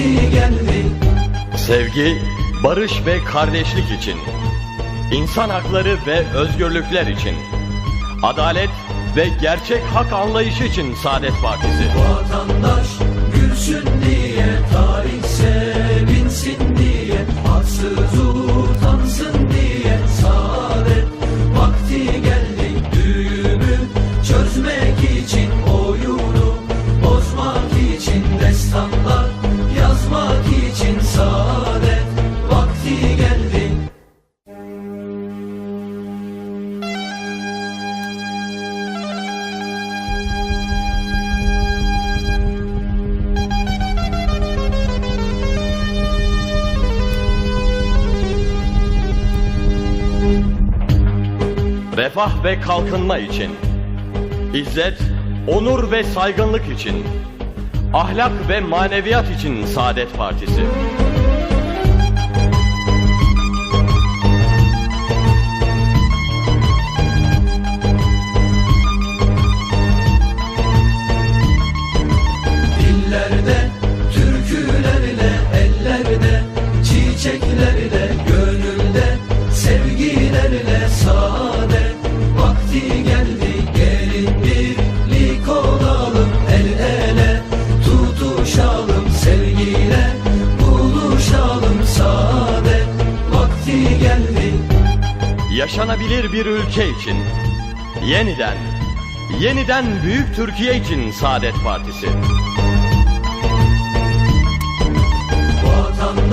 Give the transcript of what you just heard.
vakti geldi Sevgi, barış ve kardeşlik için. insan hakları ve özgürlükler için. Adalet ve gerçek hak anlayışı için Saadet Partisi. Vatandaş Refah ve kalkınma için. İzzet, onur ve saygınlık için. Ahlak ve maneviyat için Saadet Partisi. yaşanabilir bir ülke için, yeniden, yeniden büyük Türkiye için Saadet Partisi. Vatan